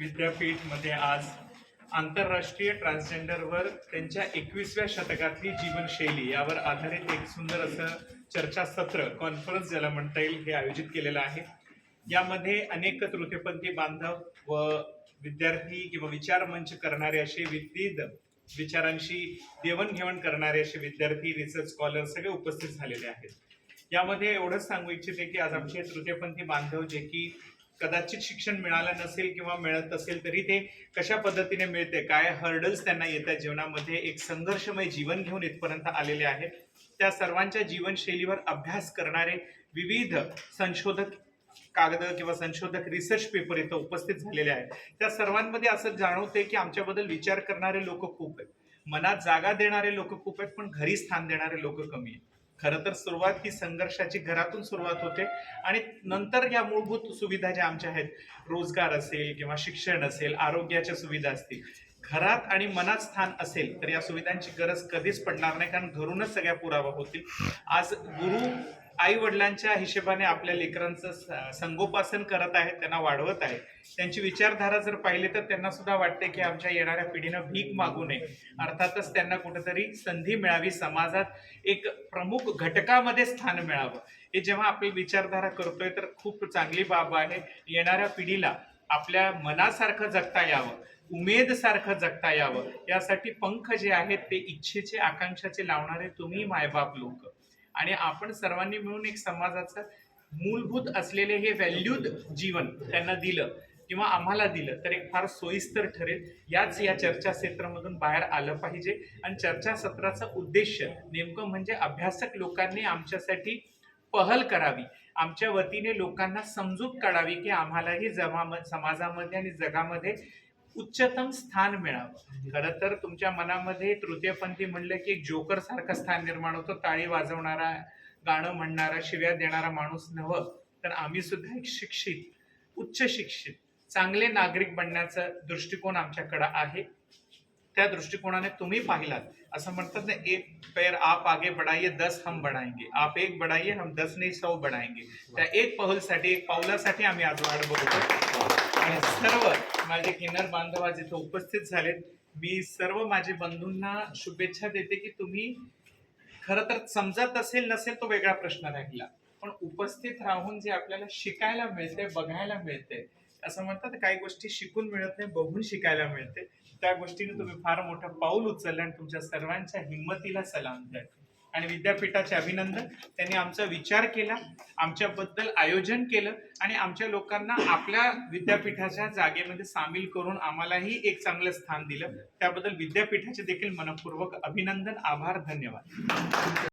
विद्यापीठमध्ये आज आंतरराष्ट्रीय ट्रान्सजेंडरवर त्यांच्या एकवीसव्या शतकातली जीवनशैली यावर आधारित एक सुंदर असं चर्चासत्र कॉन्फरन्स ज्याला म्हणता येईल हे आयोजित केलेलं आहे. यामध्ये अनेक तृतीयपंथी बांधव व विद्यार्थी किंवा विचार मंच करणारे असे विविध विचारांशी देवणघेवण करणारे असे विद्यार्थी रिसर्च स्कॉलर सगळे उपस्थित झालेले आहेत. यामध्ये एवढंच सांगू इच्छिते की आज आमचे तृतीयपंथी बांधव जे की कदाचित शिक्षण मिळालं नसेल किंवा मिळत असेल तरी ते कशा पद्धतीने मिळते काय हर्डल्स त्यांना येतात जीवनामध्ये एक संघर्षमय जीवन घेऊन इथपर्यंत आलेले आहेत. त्या सर्वांच्या जीवनशैलीवर अभ्यास करणारे विविध संशोधक कागद किंवा संशोधक रिसर्च पेपर इथं उपस्थित झालेले आहेत. त्या सर्वांमध्ये असं जाणवते की आमच्याबद्दल विचार करणारे लोक खूप आहेत. मनात जागा देणारे लोक खूप आहेत पण घरी स्थान देणारे लोक कमी आहेत. खरं तर सुरुवात ही संघर्षाची घरातून सुरुवात होते. आणि नंतर या मूलभूत सुविधा ज्या आमच्या आहेत रोजगार असेल किंवा शिक्षण असेल आरोग्याच्या सुविधा असतील घरात आणि मनात स्थान असेल तर या सुविधांची गरज कधीच पडणार नाही कारण घरूनच सगळ्या पुरावा होतील. आज गुरु आई वडिलांच्या हिशेबाने आपल्या लेकरांचं स- संगोपासन करत आहेत त्यांना वाढवत आहेत. त्यांची विचारधारा जर पाहिली तर त्यांना सुद्धा वाटते की आमच्या येणाऱ्या पिढीनं भीक मागू नये. अर्थातच त्यांना कुठेतरी संधी मिळावी. समाजात एक प्रमुख घटकामध्ये स्थान मिळावं. हे जेव्हा आपली विचारधारा करतोय तर खूप चांगली बाब आहे. येणाऱ्या पिढीला आपल्या मनासारखं जगता यावं. उमेद सारखं जगता यावं. यासाठी पंख जे आहेत ते इच्छेचे आकांक्षाचे लावणारे तुम्ही मायबाप लोक. आणि आपण सर्वांनी मिळून एक समाजाचं मूलभूत असलेले हे व्हॅल्यूड जीवन त्यांना दिलं किंवा आम्हाला दिलं तर एक फार सोयीस्कर ठरेल. याच या चर्चाक्षेत्रामधून बाहेर आलं पाहिजे. आणि चर्चासत्राचा उद्देश नेमकं म्हणजे अभ्यासक लोकांनी आमच्यासाठी पहल करावी. आमच्या वतीने लोकांना समजूत काढावी की आम्हालाही जमा समाजामध्ये आणि जगामध्ये उच्चतम स्थान मिळावं. खरं तर तुमच्या मनामध्ये तृतीयपंथी म्हणलं की एक जोकर सारखं स्थान निर्माण होतं टाळी वाजवणारा गाणं म्हणणारा शिव्या देणारा माणूस नव्हं. तर आम्ही सुद्धा एक शिक्षित उच्च शिक्षित चांगले नागरिक बनण्याचा दृष्टिकोन आमच्याकडे आहे. त्या दृष्टिकोनाने तुम्ही पाहिलात. असं म्हणतात ना एक पैर आप आगे बढ़ाइए दस हम बढ़ाएंगे. आप एक बढ़ाइए हम दस नाही सौ बढ़ाएंगे. त्या एक पाऊलसाठी एक पाऊलासाठी आम्ही आज वाट बघतो आणि सर्व माझे किन्नर बांधव जिथे उपस्थित झालेत. मी सर्व माझे बंधूंना शुभेच्छा देते की तुम्ही खरं तर समजत असेल नसेल तो वेगळा प्रश्न राहिला. पण उपस्थित राहून जे आपल्याला शिकायला मिळते बघायला मिळते असं म्हणतात काही गोष्टी शिकून मिळत नाही बघून शिकायला मिळते. त्या गोष्टीने तुम्ही फार मोठं पाऊल उचललं आणि तुमच्या सर्वांच्या हिंमतीला सलाम द्या आणि विद्यापीठाचे अभिनंदन. त्यांनी आमचा विचार केला आमच्याबद्दल आयोजन केलं आणि आमच्या लोकांना आपल्या विद्यापीठाच्या जागेमध्ये सामील करून आम्हालाही एक चांगलं स्थान दिलं. त्याबद्दल विद्यापीठाचे देखील मनपूर्वक अभिनंदन आभार धन्यवाद.